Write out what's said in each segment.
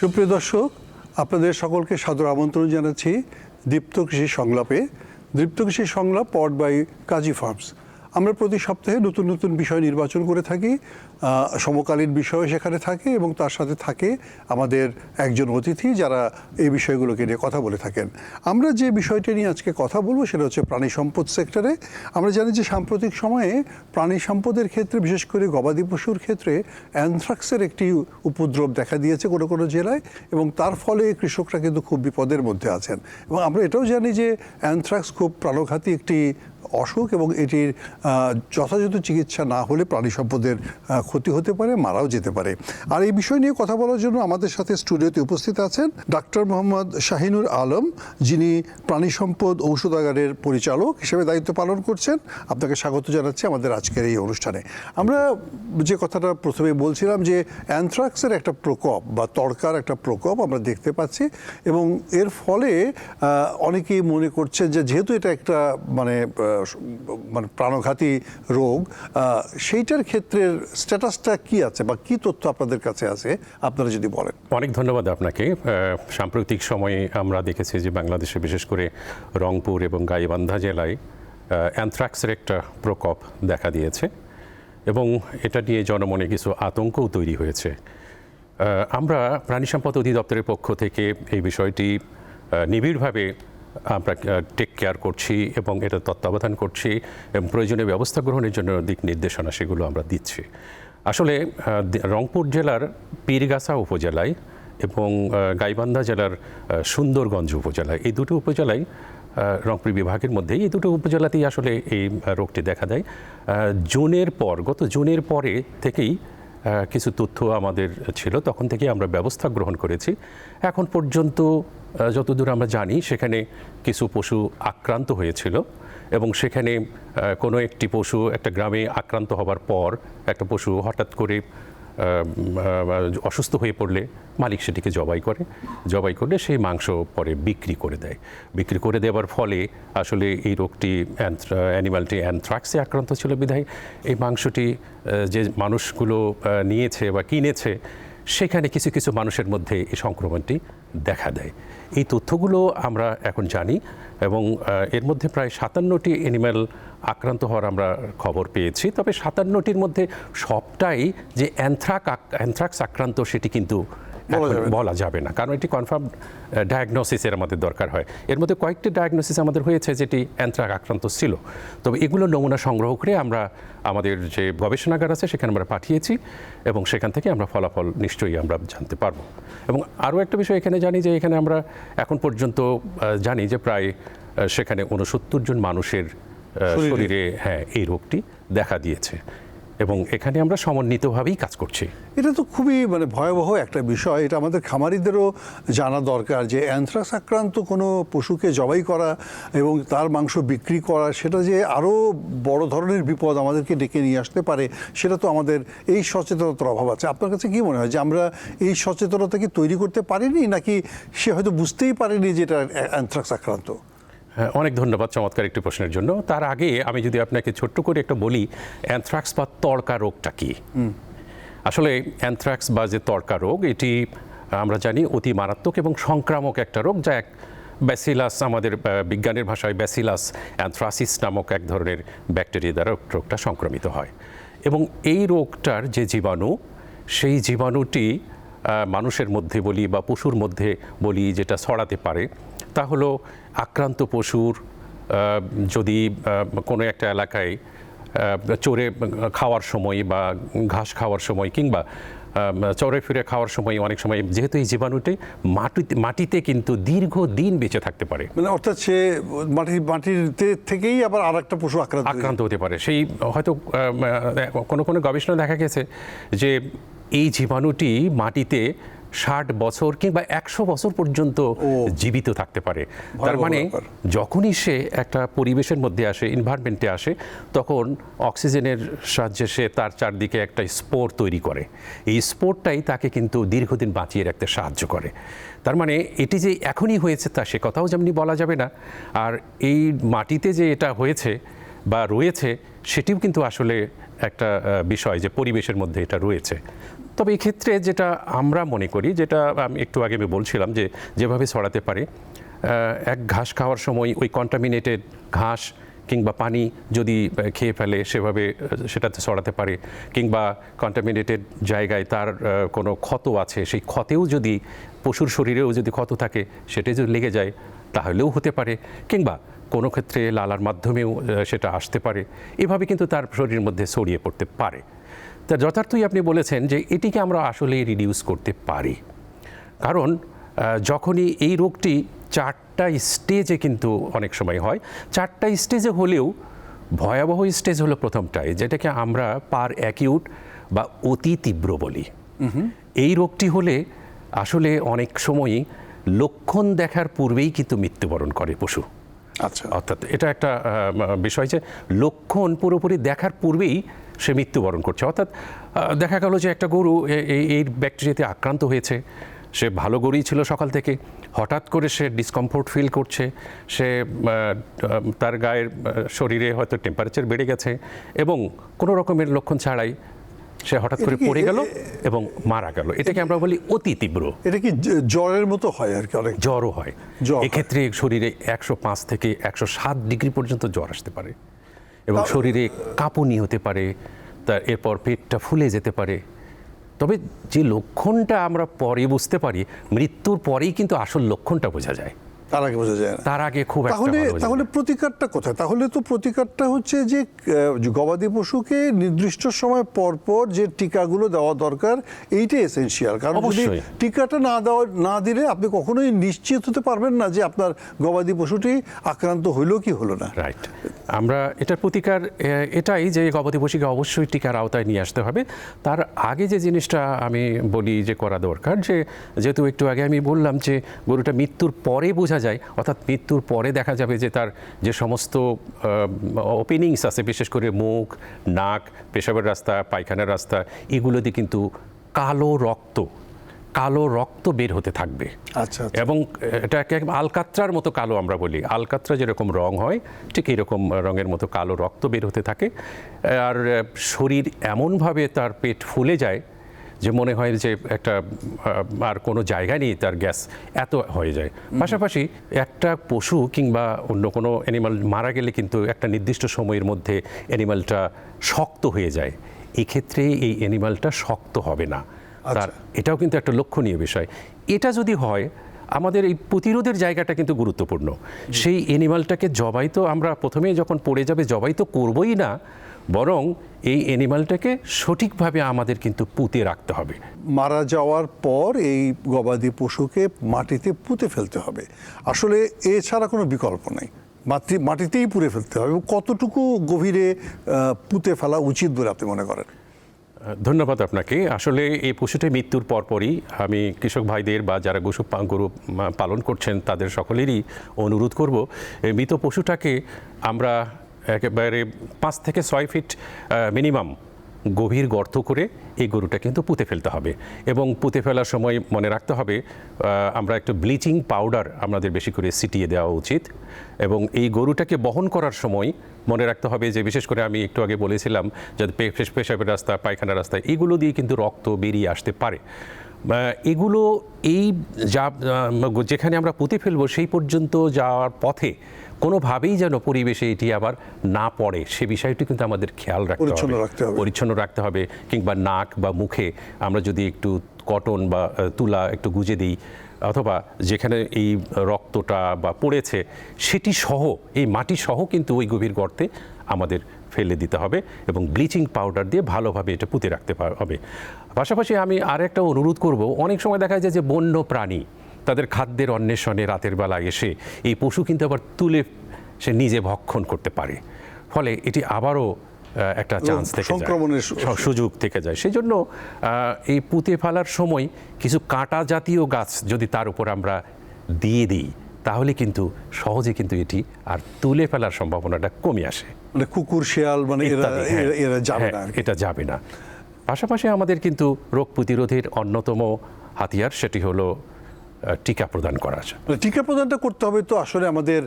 সুপ্রিয় দর্শক, আপনাদের সকলকে সাদর আমন্ত্রণ জানাচ্ছি দীপ্ত কৃষি সংলাপে। দীপ্ত কৃষি সংলাপ পড বাই কাজী ফার্মস। আমরা প্রতি সপ্তাহে নতুন নতুন বিষয় নির্বাচন করে থাকি। সমকালীন বিষয় সেখানে থাকে এবং তার সাথে থাকে আমাদের একজন অতিথি যারা এই বিষয়গুলোকে নিয়ে কথা বলে থাকেন। আমরা যে বিষয়টি নিয়ে আজকে কথা বলব সেটা হচ্ছে প্রাণী সম্পদ সেক্টরে। আমরা জানি যে সাম্প্রতিক সময়ে প্রাণী সম্পদের ক্ষেত্রে, বিশেষ করে গবাদি পশুর ক্ষেত্রে অ্যানথ্রাক্সের একটি উপদ্রব দেখা দিয়েছে কোনো কোনো জেলায় এবং তার ফলে কৃষকরা কিন্তু খুব বিপদের মধ্যে আছেন। এবং আমরা এটাও জানি যে অ্যানথ্রাক্স খুব প্রাণঘাতী একটি অসুখ এবং এটির যথাযথ চিকিৎসা না হলে প্রাণী সম্পদের ক্ষতি হতে পারে, মারাও যেতে পারে। আর এই বিষয় নিয়ে কথা বলার জন্য আমাদের সাথে স্টুডিওতে উপস্থিত আছেন ডাক্তার মোহাম্মদ শাহিনুর আলম, যিনি প্রাণী সম্পদ ঔষধাগারের পরিচালক হিসেবে দায়িত্ব পালন করছেন। আপনাকে স্বাগত জানাচ্ছি আমাদের আজকের এই অনুষ্ঠানে। আমরা যে কথাটা প্রথমে বলছিলাম যে অ্যানথ্রাক্সের একটা প্রকোপ বা তড়কার একটা প্রকোপ আমরা দেখতে পাচ্ছি এবং এর ফলে অনেকেই মনে করছেন যে যেহেতু এটা একটা মানে মানে প্রাণঘাতী রোগ সেইটার ক্ষেত্রে স্ট্যাটাসটা কি আছে বা কি তথ্য আপনাদের কাছে আছে, আপনারা যদি বলেন। অনেক ধন্যবাদ আপনাকে। সাম্প্রতিক সময়ে আমরা দেখেছি যে বাংলাদেশে বিশেষ করে রংপুর এবং গাইবান্ধা জেলায় অ্যান্থ্রাক্সের একটা প্রকোপ দেখা দিয়েছে এবং এটা নিয়ে জনমনে কিছু আতঙ্কও তৈরি হয়েছে। আমরা প্রাণী সম্পদ অধিদপ্তরের পক্ষ থেকে এই বিষয়টি নিবিড়ভাবে আমরা টেক কেয়ার করছি এবং এটা তত্ত্বাবধান করছি এবং প্রয়োজনীয় ব্যবস্থা গ্রহণের জন্য দিক নির্দেশনা সেগুলো আমরা দিচ্ছি। আসলে রংপুর জেলার পীরগাছা উপজেলায় এবং গাইবান্ধা জেলার সুন্দরগঞ্জ উপজেলায় এই দুটো উপজেলায় রংপুর বিভাগের মধ্যেই এই দুটো উপজেলাতেই আসলে এই রোগটি দেখা দেয়। জুনের পর, গত জুনের পরে থেকেই কিছু তথ্য আমাদের ছিল, তখন থেকে আমরা ব্যবস্থা গ্রহণ করেছি। এখন পর্যন্ত যতদূর আমরা জানি, সেখানে কিছু পশু আক্রান্ত হয়েছিল। এবং সেখানে কোনো একটি পশু একটা গ্রামে আক্রান্ত হবার পর একটা পশু হঠাৎ করে অসুস্থ হয়ে পড়লে মালিক সেটিকে জবাই করে। জবাই করলে সেই মাংস পরে বিক্রি করে দেয়। বিক্রি করে দেওয়ার ফলে আসলে এই রোগটি অ্যানিমালটি অ্যানথ্রাক্সে আক্রান্ত ছিল বিধায়। এই মাংসটি যে মানুষগুলো নিয়েছে বা কিনেছে সেখানে কিছু কিছু মানুষের মধ্যে এই সংক্রমণটি দেখা দেয়। এই তথ্যগুলো আমরা এখন জানি এবং এর মধ্যে প্রায় সাতান্নটি অ্যানিম্যাল আক্রান্ত হওয়ার আমরা খবর পেয়েছি। তবে সাতান্নটির মধ্যে সবটাই যে অ্যান্থ্রাক অ্যান্থ্রাক্স আক্রান্ত সেটি কিন্তু বলা যাবে না। কারণ এটি কনফার্ম ডায়াগনোসিসের আমাদের দরকার হয় এর মধ্যে কয়েকটি ডায়াগনোসিস আমাদের হয়েছে যেটি অ্যানথ্রাক আক্রান্ত ছিল তবে এগুলো নমুনা সংগ্রহ করে আমরা আমাদের যে গবেষণাগার আছে সেখানে আমরা পাঠিয়েছি এবং সেখান থেকে আমরা ফলাফল নিশ্চয়ই আমরা জানতে পারব এবং আরও একটা বিষয় এখানে জানি যে এখানে আমরা এখন পর্যন্ত জানি যে প্রায় সেখানে উনসত্তর জন মানুষের। শরীরে হ্যাঁ এই রোগটি দেখা দিয়েছে এবং এখানে আমরা সমন্বিতভাবেই কাজ করছি। এটা তো খুবই মানে ভয়াবহ একটা বিষয়। এটা আমাদের খামারিদেরও জানা দরকার যে অ্যানথ্রাক্স আক্রান্ত কোনো পশুকে জবাই করা এবং তার মাংস বিক্রি করা, সেটা যে আরও বড় ধরনের বিপদ আমাদেরকে ডেকে নিয়ে আসতে পারে, সেটা তো আমাদের এই সচেতনতার অভাব আছে। আপনার কাছে কি মনে হয় যে আমরা এই সচেতনতা কি তৈরি করতে পারিনি, নাকি সে হয়তো বুঝতেই পারেনি যে এটা অ্যান্থ্রাক্স আক্রান্ত? অনেক ধন্যবাদ চমৎকার একটি প্রশ্নের জন্য। তার আগে আমি যদি আপনাকে ছোট্ট করে একটা বলি অ্যানথ্রাক্স বা তড়কা রোগটা কি? আসলে অ্যানথ্রাক্স বা যে তড়কা রোগ এটি আমরা জানি অতি মারাত্মক এবং সংক্রামক একটা রোগ যা এক ব্যাসিলাস আমাদের বিজ্ঞানের ভাষায় ব্যাসিলাস অ্যানথ্রাসিস নামক এক ধরনের ব্যাকটেরিয়া দ্বারা রোগটা সংক্রমিত হয়। এবং এই রোগটার যে জীবাণু সেই জীবাণুটি মানুষের মধ্যে বলি বা পশুর মধ্যে বলি যেটা ছড়াতে পারে তা হলো আক্রান্ত পশুর যদি কোনো একটা এলাকায় চড়ে খাওয়ার সময় বা ঘাস খাওয়ার সময় কিংবা চড়ে ফিরে খাওয়ার সময় অনেক সময় যেহেতু এই জীবাণুটি মাটিতে মাটিতে কিন্তু দীর্ঘদিন বেঁচে থাকতে পারে। মানে অর্থাৎ সে মাটি মাটির তে- থেকেই আবার আর একটা পশু আক্রান্ত আক্রান্ত হতে পারে। সেই হয়তো কোনো কোনো গবেষণা দেখা গেছে যে এই জীবাণুটি মাটিতে ষাট বছর কিংবা একশো বছর পর্যন্ত জীবিত থাকতে পারে। তার মানে যখনই সে একটা পরিবেশের মধ্যে আসে এনভায়রনমেন্টে আসে তখন অক্সিজেনের সাহায্যে সে তার চারদিকে একটা স্পোর তৈরি করে। এই স্পোরটাই তাকে কিন্তু দীর্ঘদিন বাঁচিয়ে রাখতে সাহায্য করে। তার মানে এটি যে এখনই হয়েছে তা সে কথাও যেমনি বলা যাবে না। আর এই মাটিতে যে এটা হয়েছে বা রয়েছে সেটিও কিন্তু আসলে একটা বিষয় যে পরিবেশের মধ্যে এটা রয়েছে। তবে এই ক্ষেত্রে যেটা আমরা মনে করি, যেটা আমি একটু আগে আমি বলছিলাম যে যেভাবে ছড়াতে পারে এক ঘাস খাওয়ার সময় ওই কন্টামিনেটেড ঘাস কিংবা পানি যদি খেয়ে ফেলে সেভাবে সেটাতে ছড়াতে পারে কিংবা কন্টামিনেটেড জায়গায় তার কোনো ক্ষত আছে, সেই ক্ষতেও যদি, পশুর শরীরেও যদি ক্ষত থাকে সেটা যদি লেগে যায় তাহলেও হতে পারে কিংবা কোনো ক্ষেত্রে লালার মাধ্যমেও সেটা আসতে পারে। এভাবে কিন্তু তার শরীরের মধ্যে ছড়িয়ে পড়তে পারে। তা যথার্থই আপনি বলেছেন যে এটিকে আমরা আসলে রিডিউস করতে পারি। কারণ যখনই এই রোগটি চারটা স্টেজে কিন্তু অনেক সময় হয় চারটা স্টেজে হলেও ভয়াবহ স্টেজ হলো প্রথমটাই যেটাকে আমরা পার অ্যাকিউট বা অতি তীব্র বলি। এই রোগটি হলে আসলে অনেক সময়ই লক্ষণ দেখার পূর্বেই কিন্তু মৃত্যুবরণ করে পশু। আচ্ছা। অর্থাৎ এটা একটা বিষয় যে লক্ষণ পুরোপুরি দেখার পূর্বেই সে মৃত্যুবরণ করছে। অর্থাৎ দেখা গেল যে একটা গরু এই ব্যাকটেরিয়াতে আক্রান্ত হয়েছে। সে ভালো গরুই ছিল সকাল থেকে। হঠাৎ করে সে ডিসকমফোর্ট ফিল করছে। সে তার গায়ের শরীরে হয়তো টেম্পারেচার বেড়ে গেছে এবং কোনো রকমের লক্ষণ ছাড়াই সে হঠাৎ করে পড়ে গেল এবং মারা গেল। এটাকে আমরা বলি অতি তীব্র। এটা কি জ্বরের মতো হয় আর কি অনেক? জ্বরও হয়। জ্বর হয়। এক্ষেত্রে শরীরে একশো পাঁচ থেকে একশো সাত ডিগ্রি পর্যন্ত জ্বর আসতে পারে। এবং শরীরে কাঁপুনি হতে পারে তার এরপর পেটটা ফুলে যেতে পারে। তবে যে লক্ষণটা আমরা পরে বুঝতে পারি মৃত্যুর পরেই কিন্তু আসল লক্ষণটা বোঝা যায়। তার আগে বোঝা যায় না। তার আগে খুব তাহলে তাহলে প্রতিকারটা কোথায়? তাহলে তো প্রতিকারটা হচ্ছে যে গবাদি পশুকে নির্দিষ্ট সময় পর পর যে টিকাগুলো দেওয়া দরকার এইটাই এসেনশিয়াল কারণ যদি। টিকাটা না দেওয়া না দিলে আপনি কখনোই নিশ্চিত হতে পারবেন না যে আপনার গবাদি পশুটি আক্রান্ত হইল কি হলো না। রাইট আমরা এটার প্রতিকার এটাই যে গবাদি পশুকে অবশ্যই টিকার আওতায় নিয়ে আসতে হবে। তার আগে যে জিনিসটা আমি বলি যে করা দরকার যে যেহেতু একটু আগে আমি বললাম যে গরুটা মৃত্যুর পরে বোঝা যায় অর্থাৎ মৃত্যুর পরে দেখা যাবে যে তার যে সমস্ত ওপেনিংস আছে বিশেষ করে মুখ নাক পেশাবের রাস্তা পায়খানার রাস্তা এগুলোতে কিন্তু কালো রক্ত কালো রক্ত বের হতে থাকবে। আচ্ছা আচ্ছা। এবং এটাকে আলকাত্রার মতো কালো আমরা বলি। আলকাত্রা যেরকম রং হয় ঠিক এরকম রঙের মতো কালো রক্ত বের হতে থাকে। আর শরীর এমনভাবে তার পেট ফুলে যায় যে মনে হয় যে একটা আর কোনো জায়গায় নেই তার গ্যাস এত হয়ে যায়। পাশাপাশি একটা পশু কিংবা অন্য কোনো অ্যানিমাল মারা গেলে কিন্তু একটা নির্দিষ্ট সময়ের মধ্যে অ্যানিমালটা শক্ত হয়ে যায়। এক্ষেত্রে এই অ্যানিমালটা শক্ত হবে না। তার এটাও কিন্তু একটা লক্ষণীয় বিষয়। এটা যদি হয় আমাদের এই প্রতিরোধের জায়গাটা কিন্তু গুরুত্বপূর্ণ। সেই অ্যানিমালটাকে জবাই তো আমরা প্রথমেই যখন পড়ে যাবে জবাই তো করবই না। বরং এই অ্যানিমালটাকে সঠিকভাবে আমাদের কিন্তু পুঁতে রাখতে হবে। মারা যাওয়ার পর এই গবাদি পশুকে মাটিতে পুঁতে ফেলতে হবে। আসলে এছাড়া কোনো বিকল্প নেই। মাতৃ মাটিতেই পুড়ে ফেলতে হবে এবং কতটুকু গভীরে পুঁতে ফেলা উচিত বলে আপনি মনে করেন? ধন্যবাদ আপনাকে। আসলে এই পশুটি মৃত্যুর পরপরই আমি কৃষক ভাইদের বা যারা গরু গরু পালন করছেন তাদের সকলেরই অনুরোধ করব এই মৃত পশুটাকে আমরা একেবারে পাঁচ থেকে ছয় ফিট মিনিমাম গভীর গর্ত করে এই গরুটা কিন্তু পুঁতে ফেলতে হবে। এবং পুঁতে ফেলার সময় মনে রাখতে হবে আমরা একটু ব্লিচিং পাউডার আমাদের বেশি করে ছিটিয়ে দেওয়া উচিত। এবং এই গরুটাকে বহন করার সময় মনে রাখতে হবে যে, বিশেষ করে আমি একটু আগে বলেছিলাম যে পেশাবের রাস্তা, পায়খানার রাস্তা, এগুলো দিয়ে কিন্তু রক্ত বেরিয়ে আসতে পারে। এগুলো এই যা যেখানে আমরা পুঁতে ফেলব সেই পর্যন্ত যাওয়ার পথে কোনোভাবেই যেন পরিবেশে এটি আবার না পড়ে সে বিষয়টি কিন্তু আমাদের খেয়াল রাখতে পরিচ্ছন্ন হবে রাখতে হবে। পরিচ্ছন্ন রাখতে হবে কিংবা নাক বা মুখে আমরা যদি একটু কটন বা তুলা একটু গুজে দিই অথবা যেখানে এই রক্তটা বা পড়েছে সেটি সহ এই মাটি সহ কিন্তু ওই গভীর গর্তে আমাদের ফেলে দিতে হবে এবং ব্লিচিং পাউডার দিয়ে ভালোভাবে এটা পুঁতে রাখতে হবে পাশাপাশি আমি আর একটা অনুরোধ করব অনেক সময় দেখা যায় যে বন্য প্রাণী তাদের খাদ্যের অন্বেষণে রাতের বেলা এসে এই পশু কিন্তু আবার তুলে সে নিজে ভক্ষণ করতে পারে। ফলে এটি আবারও একটা চান্স থেকে সংক্রমণের সুযোগ থেকে যায়। সেই জন্য এই পুঁতে ফেলার সময় কিছু কাঁটা জাতীয় গাছ যদি তার উপর আমরা দিয়ে দিই তাহলে কিন্তু সহজে কিন্তু এটি আর তুলে ফেলার সম্ভাবনাটা কমে আসে। মানে কুকুর শিয়াল মানে এরা হ্যাঁ। যাবে হ্যাঁ, না এটা যাবে না। পাশাপাশি আমাদের কিন্তু রোগ প্রতিরোধের অন্যতম হাতিয়ার সেটি হলো টিকা প্রদান করা মানে টিকা প্রদানটা করতে হবে তো আসলে আমাদের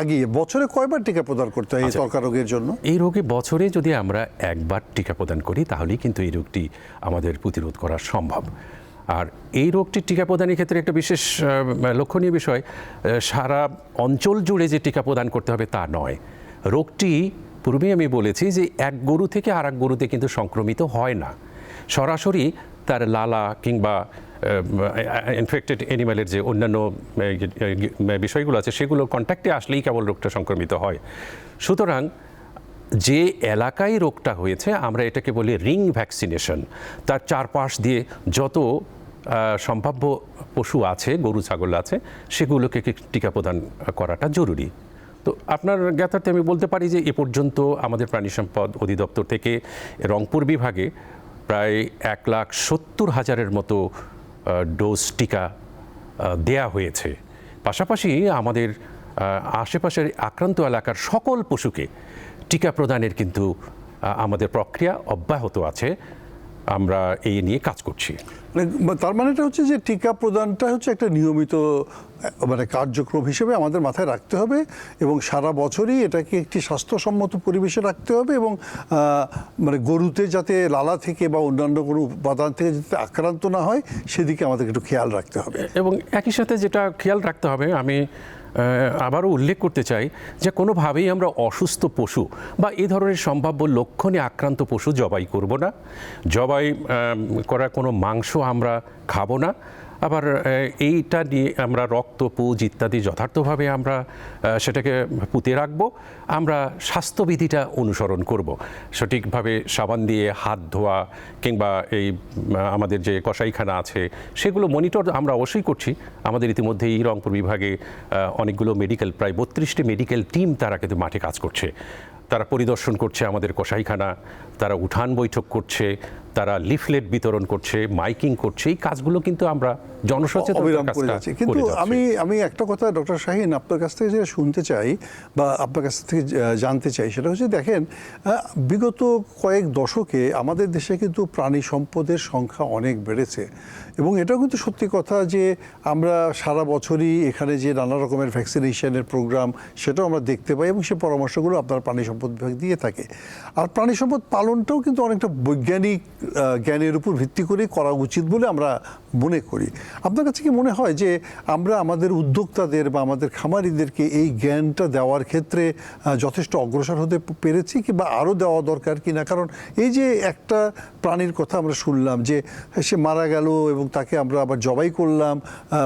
আগে বছরে কয়বার টিকা প্রদান করতে হয় এই ত্বকা রোগের জন্য? এই রোগে বছরে যদি আমরা একবার টিকা প্রদান করি তাহলেই কিন্তু এই রোগটি আমাদের প্রতিরোধ করা সম্ভব। আর এই রোগটির টিকা প্রদানের ক্ষেত্রে একটা বিশেষ লক্ষণীয় বিষয় সারা অঞ্চল জুড়ে যে টিকা প্রদান করতে হবে তা নয়। রোগটি পূর্বেই আমি বলেছি যে এক গরু থেকে আর এক গরুতে কিন্তু সংক্রমিত হয় না। সরাসরি তার লালা কিংবা ইনফেক্টেড অ্যানিম্যালের যে অন্যান্য বিষয়গুলো আছে, সেগুলো কন্ট্যাক্টে আসলেই কেবল রোগটা সংক্রমিত হয়। সুতরাং যে এলাকায় রোগটা হয়েছে, আমরা এটাকে বলি রিং ভ্যাকসিনেশন। তার চারপাশ দিয়ে যত সম্ভাব্য পশু আছে, গরু, ছাগল আছে, সেগুলোকে টিকা প্রদান করাটা জরুরি। তো আপনার জ্ঞাতার্থে আমি বলতে পারি যে, এ পর্যন্ত আমাদের প্রাণী সম্পদ অধিদপ্তর থেকে রংপুর বিভাগে প্রায় এক লাখ সত্তর হাজারের মতো ডোজ টিকা দেয়া হয়েছে। পাশাপাশি আমাদের আশেপাশের আক্রান্ত এলাকার সকল পশুকে টিকা প্রদানের কিন্তু আমাদের প্রক্রিয়া অব্যাহত আছে। আমরা এই নিয়ে কাজ করছি। তার মানে তার মানেটা হচ্ছে যে টিকা প্রদানটা হচ্ছে একটা নিয়মিত মানে কার্যক্রম হিসেবে আমাদের মাথায় রাখতে হবে এবং সারা বছরই এটাকে একটি স্বাস্থ্যসম্মত পরিবেশে রাখতে হবে এবং মানে গরুতে যাতে লালা থেকে বা অন্যান্য কোনো উপাদান থেকে যাতে আক্রান্ত না হয় সেদিকে আমাদের একটু খেয়াল রাখতে হবে। এবং একই সাথে যেটা খেয়াল রাখতে হবে আমি আবারও উল্লেখ করতে চাই যে কোনোভাবেই আমরা অসুস্থ পশু বা এ ধরনের সম্ভাব্য লক্ষণে আক্রান্ত পশু জবাই করব না। জবাই করা কোনো মাংস আমরা খাব না। আবার এইটা নিয়ে আমরা রক্ত পুজ ইত্যাদি যথার্থভাবে আমরা সেটাকে পুঁতে রাখব। আমরা স্বাস্থ্যবিধিটা অনুসরণ করব। সঠিকভাবে সাবান দিয়ে হাত ধোয়া কিংবা এই আমাদের যে কসাইখানা আছে, সেগুলো মনিটর আমরা অবশ্যই করছি। আমাদের ইতিমধ্যেই রংপুর বিভাগে অনেকগুলো মেডিকেল, প্রায় বত্রিশটি মেডিকেল টিম তারা কিন্তু মাঠে কাজ করছে। তারা পরিদর্শন করছে আমাদের কসাইখানা তারা উঠান বৈঠক করছে তারা লিফলেট বিতরণ করছে মাইকিং করছে এই কাজগুলো কিন্তু আমরা কাজটা কিন্তু আমি আমি একটা কথা ডক্টর শাহিন আপনার কাছ থেকে যেটা শুনতে চাই বা আপনার কাছ থেকে জানতে চাই সেটা হচ্ছে দেখেন বিগত কয়েক দশকে আমাদের দেশে কিন্তু প্রাণী সম্পদের সংখ্যা অনেক বেড়েছে। এবং এটাও কিন্তু সত্যি কথা যে আমরা সারা বছরই এখানে যে নানা রকমের ভ্যাকসিনেশনের প্রোগ্রাম সেটাও আমরা দেখতে পাই এবং সে পরামর্শগুলো আপনার প্রাণী সম্পদ বিভাগ দিয়ে থাকে। আর প্রাণী সম্পদ পালনটাও কিন্তু অনেকটা বৈজ্ঞানিক জ্ঞানের উপর ভিত্তি করে করা উচিত বলে আমরা মনে করি। আপনার কাছে কি মনে হয় যে আমরা আমাদের উদ্যোক্তাদের বা আমাদের খামারিদেরকে এই জ্ঞানটা দেওয়ার ক্ষেত্রে যথেষ্ট অগ্রসর হতে পেরেছি কি বা আরও দেওয়া দরকার কি না কারণ এই যে একটা প্রাণীর কথা আমরা শুনলাম যে সে মারা গেল এবং তাকে আমরা আবার জবাই করলাম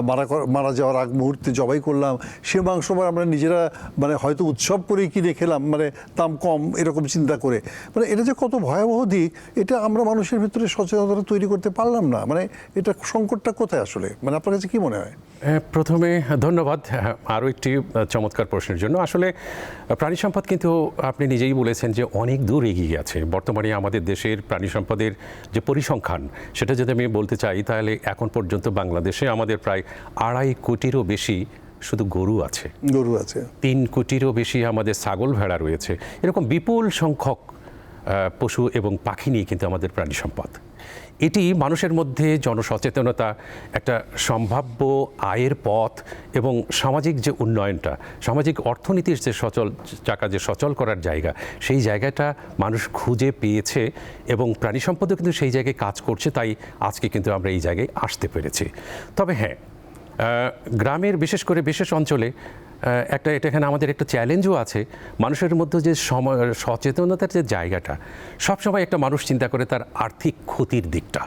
মারা মারা যাওয়ার আগ মুহূর্তে জবাই করলাম, সে মাংস আমরা নিজেরা মানে হয়তো উৎসব করেই কিনে খেলাম মানে দাম কম এরকম চিন্তা করে। মানে এটা যে কত ভয়াবহ দিক এটা আমরা মানুষের ভিতরে সচেতনতা তৈরি করতে পারলাম না। মানে এটা সংকটটা কোথায় আসলে? মানে আপনার কাছে কি মনে হয়? প্রথমে ধন্যবাদ হ্যাঁ, আরও একটি চমৎকার প্রশ্নের জন্য। আসলে প্রাণী সম্পদ কিন্তু আপনি নিজেই বলেছেন যে অনেক দূর এগিয়ে গেছে। বর্তমানে আমাদের দেশের প্রাণী সম্পদের যে পরিসংখ্যান সেটা যদি আমি বলতে চাই তাহলে এখন পর্যন্ত বাংলাদেশে আমাদের প্রায় আড়াই কোটিরও বেশি শুধু গরু আছে। গরু আছে। তিন কোটিরও বেশি আমাদের ছাগল ভেড়া রয়েছে। এরকম বিপুল সংখ্যক পশু এবং পাখি নিয়ে কিন্তু আমাদের প্রাণী সম্পদ। এটি মানুষের মধ্যে জনসচেতনতা, একটা সম্ভাব্য আয়ের পথ এবং সামাজিক যে উন্নয়নটা, সামাজিক অর্থনীতির যে সচল, চাকা যে সচল করার জায়গা, সেই জায়গাটা মানুষ খুঁজে পেয়েছে এবং প্রাণী সম্পদও কিন্তু সেই জায়গায় কাজ করছে, তাই আজকে কিন্তু আমরা এই জায়গায় আসতে পেরেছি। তবে হ্যাঁ গ্রামের বিশেষ করে বিশেষ অঞ্চলে একটা এটা এখানে আমাদের একটা চ্যালেঞ্জও আছে। মানুষের মধ্যে যে সম- সচেতনতার যে জায়গাটা সবসময় একটা মানুষ চিন্তা করে তার আর্থিক ক্ষতির দিকটা।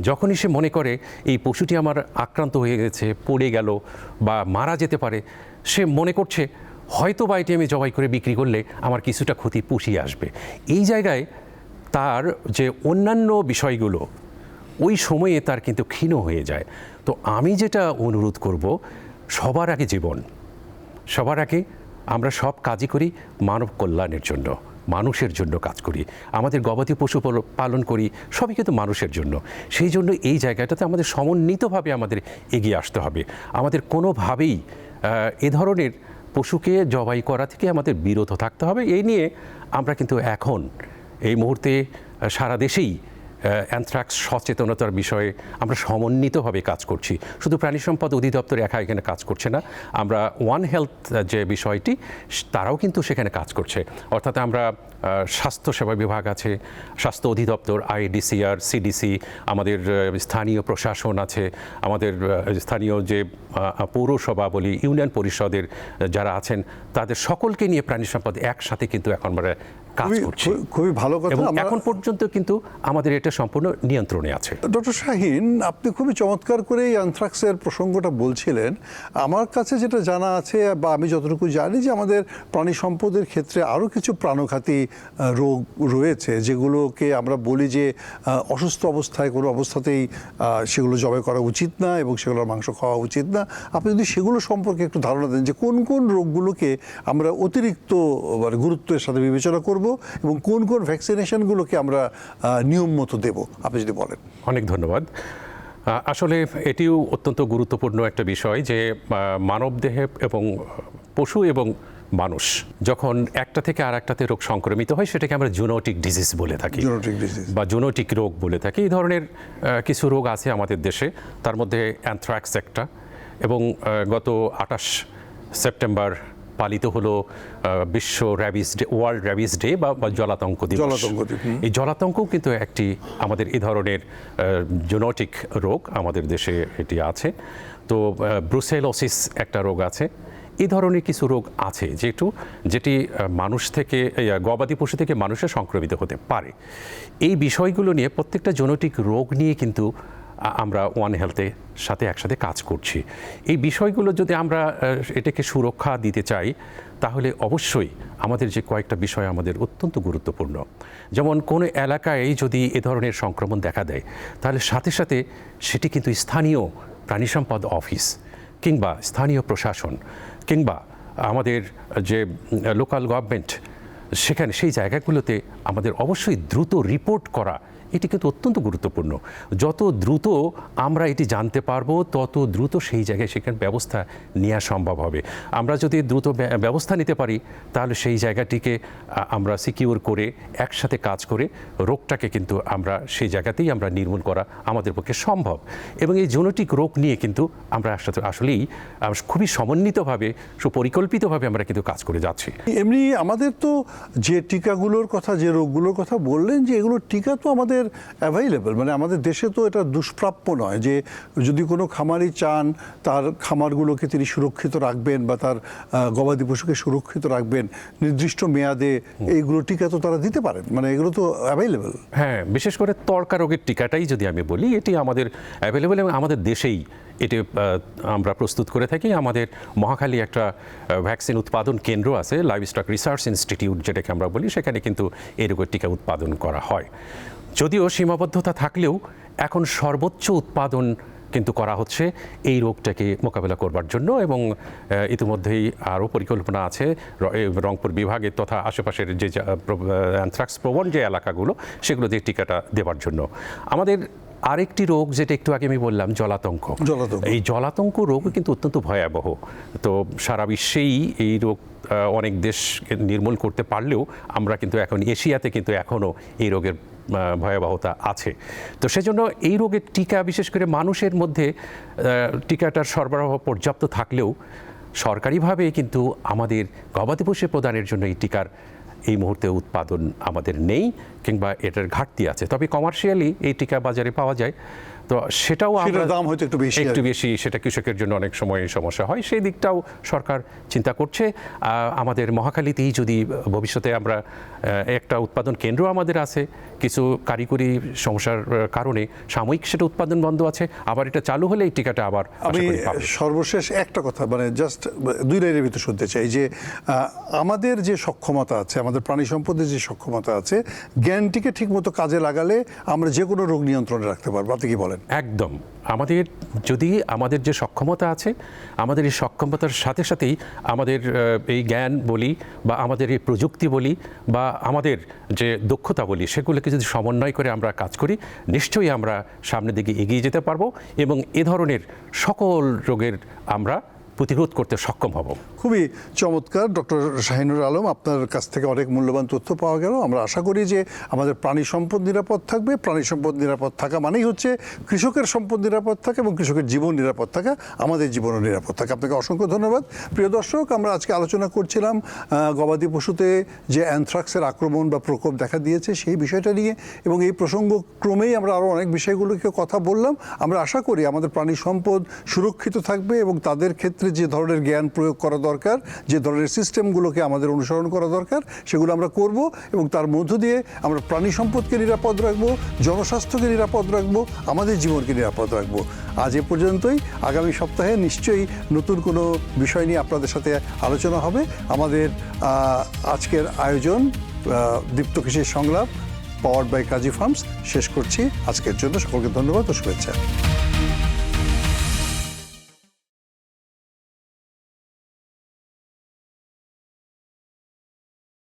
যখনই সে মনে করে এই পশুটি আমার আক্রান্ত হয়ে গেছে পড়ে গেল বা মারা যেতে পারে সে মনে করছে হয়তো বা এটি আমি জবাই করে বিক্রি করলে আমার কিছুটা ক্ষতি পুষিয়ে আসবে। এই জায়গায় তার যে অন্যান্য বিষয়গুলো ওই সময়ে তার কিন্তু ক্ষীণ হয়ে যায়। তো আমি যেটা অনুরোধ করব সবার আগে জীবন। সবার আগে আমরা সব কাজই করি মানব কল্যাণের জন্য, মানুষের জন্য কাজ করি। আমাদের গবাদি পশু পালন করি, সবই কিন্তু মানুষের জন্য। সেই জন্য এই জায়গাটাতে আমাদের সমন্বিতভাবে আমাদের এগিয়ে আসতে হবে। আমাদের কোনোভাবেই এ ধরনের পশুকে জবাই করা থেকে আমাদের বিরত থাকতে হবে। এই নিয়ে আমরা কিন্তু এখন, এই মুহূর্তে সারা দেশেই অ্যানথ্রাক্স সচেতনতার বিষয়ে আমরা সমন্বিতভাবে কাজ করছি। শুধু প্রাণী সম্পদ অধিদপ্তর একা এখানে কাজ করছে না, আমরা ওয়ান হেলথ যে বিষয়টি, তারাও কিন্তু সেখানে কাজ করছে। অর্থাৎ আমরা স্বাস্থ্যসেবা বিভাগ আছে, স্বাস্থ্য অধিদপ্তর, আইডিসিআর, সিডিসি, আমাদের স্থানীয় প্রশাসন আছে, আমাদের স্থানীয় যে পৌরসভা বলি, ইউনিয়ন পরিষদের যারা আছেন, তাদের সকলকে নিয়ে প্রাণী সম্পদ একসাথে কিন্তু এখন আমরা কাজ খুবই- করছি। খুবই- ভালো কথা। এখন পর্যন্ত কিন্তু আমাদের এটা সম্পূর্ণ নিয়ন্ত্রণে আছে। ডক্টর শাহিন আপনি খুবই চমৎকার করে এই অ্যানথ্রাক্সের প্রসঙ্গটা বলছিলেন। আমার কাছে যেটা জানা আছে বা আমি যতটুকু জানি যে আমাদের প্রাণী সম্পদের ক্ষেত্রে আরও কিছু প্রাণঘাতী রোগ রয়েছে যেগুলোকে আমরা বলি যে অসুস্থ অবস্থায় কোনো অবস্থাতেই সেগুলো জবাই করা উচিত না এবং সেগুলোর মাংস খাওয়া উচিত না। আপনি যদি সেগুলো সম্পর্কে একটু ধারণা দেন যে কোন কোন রোগগুলোকে আমরা অতিরিক্ত মানে গুরুত্বের সাথে বিবেচনা করব এবং কোন কোন ভ্যাকসিনেশনগুলোকে আমরা নিয়ম মতো দেব আপনি যদি বলেন। অনেক ধন্যবাদ। আসলে এটিও অত্যন্ত গুরুত্বপূর্ণ একটা বিষয় যে মানব দেহে এবং পশু এবং মানুষ যখন একটা থেকে আর একটাতে রোগ সংক্রমিত হয় সেটাকে আমরা জুনোটিক ডিজিজ বলে থাকি বা জুনোটিক রোগ বলে থাকি। এই ধরনের কিছু রোগ আছে আমাদের দেশে। তার মধ্যে অ্যানথ্রাক্স একটা এবং গত আঠাশ সেপ্টেম্বর পালিত হলো বিশ্ব rabies day world rabies day বা জলাতঙ্ক দিবস। জলাতঙ্ক দিবস, এই জলাতঙ্কও কিন্তু একটি আমাদের এই ধরনের জোনোটিক রোগ আমাদের দেশে এটি আছে। তো ব্রুসেলোসিস একটা রোগ আছে। এই ধরনের কিছু রোগ আছে যেটু যেটি মানুষ থেকে গবাদি পশু থেকে মানুষের সংক্রমিত হতে পারে। এই বিষয়গুলো নিয়ে প্রত্যেকটা জেনেটিক রোগ নিয়ে কিন্তু আমরা ওয়ান হেলথের সাথে একসাথে কাজ করছি। এই বিষয়গুলো যদি আমরা এটাকে সুরক্ষা দিতে চাই, তাহলে অবশ্যই আমাদের যে কয়েকটা বিষয় আমাদের অত্যন্ত গুরুত্বপূর্ণ। যেমন কোনো এলাকায় যদি এ ধরনের সংক্রমণ দেখা দেয়, তাহলে সাথে সাথে সেটি কিন্তু স্থানীয় প্রাণী সম্পদ অফিস কিংবা স্থানীয় প্রশাসন কিংবা আমাদের যে লোকাল গভর্নমেন্ট, সেখানে সেই জায়গাগুলোতে আমাদের অবশ্যই দ্রুত রিপোর্ট করা এটি কিন্তু অত্যন্ত গুরুত্বপূর্ণ। যত দ্রুত আমরা এটি জানতে পারব, তত দ্রুত সেই জায়গায় সেখানে ব্যবস্থা নেওয়া সম্ভব হবে। আমরা যদি দ্রুত ব্যবস্থা নিতে পারি, তাহলে সেই জায়গাটিকে আমরা সিকিউর করে, একসাথে কাজ করে, রোগটাকে কিন্তু আমরা সেই জায়গাতেই আমরা নির্মূল করা আমাদের পক্ষে সম্ভব। এবং এই জেনেটিক রোগ নিয়ে কিন্তু আমরা একসাথে আসলেই খুবই সমন্বিতভাবে, সুপরিকল্পিতভাবে আমরা কিন্তু কাজ করে যাচ্ছি। এমনি আমাদের তো যে টিকাগুলোর কথা, যে রোগগুলোর কথা বললেন, যে এগুলোর টিকা তো আমাদের অ্যাভাইলেবল মানে আমাদের দেশে তো এটা দুষ্প্রাপ্য নয় যে যদি কোনো খামারি চান তার খামারগুলোকে তিনি সুরক্ষিত রাখবেন বা তার গবাদি পশুকে সুরক্ষিত রাখবেন নির্দিষ্ট মেয়াদে এইগুলো টিকা তো তারা দিতে পারেন মানে এগুলো তো অ্যাভাইলেবল হ্যাঁ বিশেষ করে তর্কা রোগের টিকাটাই যদি আমি বলি এটি আমাদের অ্যাভেলেবল এবং আমাদের দেশেই এটি আমরা প্রস্তুত করে থাকি। আমাদের মহাখালী একটা ভ্যাকসিন উৎপাদন কেন্দ্র আছে লাইভ স্টক রিসার্চ ইনস্টিটিউট যেটাকে আমরা বলি সেখানে কিন্তু এই রোগের টিকা উৎপাদন করা হয়। যদিও সীমাবদ্ধতা থাকলেও এখন সর্বোচ্চ উৎপাদন কিন্তু করা হচ্ছে এই রোগটাকে মোকাবেলা করবার জন্য এবং ইতিমধ্যেই আরও পরিকল্পনা আছে রংপুর বিভাগের তথা আশেপাশের যে অ্যানথ্রাক্স প্রবণ যে এলাকাগুলো সেগুলোতে টিকাটা দেওয়ার জন্য। আমাদের আরেকটি রোগ যেটা একটু আগে আমি বললাম জলাতঙ্ক। জলাতঙ্ক। এই জলাতঙ্ক রোগও কিন্তু অত্যন্ত ভয়াবহ। তো সারা বিশ্বেই এই রোগ অনেক দেশ নির্মূল করতে পারলেও আমরা কিন্তু এখন এশিয়াতে কিন্তু এখনও এই রোগের ভয়াবহতা আছে। তো সেজন্য এই রোগের টিকা, বিশেষ করে মানুষের মধ্যে টিকাটার সরবরাহ পর্যাপ্ত থাকলেও সরকারিভাবে কিন্তু আমাদের গবাদি পশু প্রদানের জন্য এই টিকার এই মুহূর্তে উৎপাদন আমাদের নেই কিংবা এটার ঘাটতি আছে। তবে কমার্শিয়ালি এই টিকা বাজারে পাওয়া যায়। তো সেটাও আমরা দাম হয়তো একটু বেশি একটু বেশি সেটা কৃষকের জন্য অনেক সময় সমস্যা হয়। সেই দিকটাও সরকার চিন্তা করছে। আমাদের মহাখালীতেই যদি ভবিষ্যতে আমরা একটা উৎপাদন কেন্দ্র আমাদের আছে কিছু কারিগরি সমস্যার কারণে সাময়িক সেটা উৎপাদন বন্ধ আছে আবার এটা চালু হলে এই টিকাটা আবার আমি সর্বশেষ একটা কথা মানে জাস্ট দুই লাইনের ভিতরে শুনতে চাই যে আমাদের যে সক্ষমতা আছে আমাদের প্রাণী সম্পদের যে সক্ষমতা আছে জ্ঞানটিকে ঠিকমতো কাজে লাগালে আমরা যে কোনো রোগ নিয়ন্ত্রণে রাখতে পারব। আপনি কি বলেন? একদম। আমাদের যদি আমাদের যে সক্ষমতা আছে, আমাদের এই সক্ষমতার সাথে সাথেই আমাদের এই জ্ঞান বলি বা আমাদের এই প্রযুক্তি বলি বা আমাদের যে দক্ষতা বলি, সেগুলোকে যদি সমন্বয় করে আমরা কাজ করি, নিশ্চয়ই আমরা সামনের দিকে এগিয়ে যেতে পারব এবং এ ধরনের সকল রোগের আমরা প্রতিরোধ করতে সক্ষম হব। খুবই চমৎকার, ডক্টর শাহিনুর আলম, আপনার কাছ থেকে অনেক মূল্যবান তথ্য পাওয়া গেল। আমরা আশা করি যে আমাদের প্রাণী সম্পদ নিরাপদ থাকবে। প্রাণী সম্পদ নিরাপদ থাকা মানেই হচ্ছে কৃষকের সম্পদ নিরাপদ থাকা এবং কৃষকের জীবন নিরাপদ থাকা, আমাদের জীবনও নিরাপদ থাকা। আপনাকে অসংখ্য ধন্যবাদ। প্রিয় দর্শক, আমরা আজকে আলোচনা করছিলাম গবাদি পশুতে যে অ্যানথ্রাক্সের আক্রমণ বা প্রকোপ দেখা দিয়েছে সেই বিষয়টা নিয়ে এবং এই প্রসঙ্গ ক্রমেই আমরা আরও অনেক বিষয়গুলোকে কথা বললাম। আমরা আশা করি আমাদের প্রাণী সম্পদ সুরক্ষিত থাকবে এবং তাদের ক্ষেত্রে যে ধরনের জ্ঞান প্রয়োগ করা দরকার, যে ধরনের সিস্টেমগুলোকে আমাদের অনুসরণ করা দরকার, সেগুলো আমরা করব এবং তার মধ্য দিয়ে আমরা প্রাণী সম্পদকে নিরাপদ রাখব, জনস্বাস্থ্যকে নিরাপদ রাখব, আমাদের জীবনকে নিরাপদ রাখব। আজ এ পর্যন্তই। আগামী সপ্তাহে নিশ্চয়ই নতুন কোনো বিষয় নিয়ে আপনাদের সাথে আলোচনা হবে। আমাদের আজকের আয়োজন দীপ্ত কৃষির সংলাপ পাওয়ার বাই কাজী ফার্মস শেষ করছি। আজকের জন্য সকলকে ধন্যবাদ ও শুভেচ্ছা।